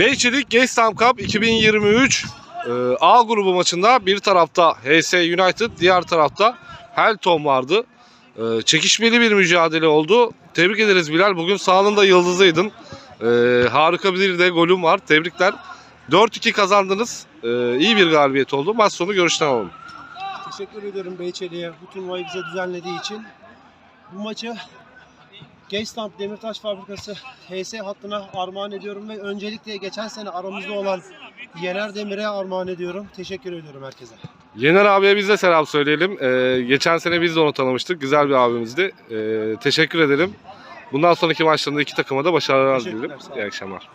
Beyçelik Gestam Cup 2023 e, A grubu maçında bir tarafta HS United, diğer tarafta Helton vardı. E, çekişmeli bir mücadele oldu. Tebrik ederiz Bilal. Bugün sağlığında yıldızıydın. E, harika bir de golün var. Tebrikler. 4-2 kazandınız. E, iyi bir galibiyet oldu. Maç sonu görüşten alalım. Teşekkür ederim Beyçeli'ye bu turnuvayı bize düzenlediği için. Bu maçı Geystamp Demirtaş Fabrikası HS hattına armağan ediyorum ve öncelikle geçen sene aramızda olan Yener Demir'e armağan ediyorum. Teşekkür ediyorum herkese. Yener abiye biz de selam söyleyelim. E, geçen sene biz de onu tanımıştık. Güzel bir abimizdi. E, teşekkür ederim. Bundan sonraki maçlarında iki takıma da başarılar dilerim. İyi akşamlar.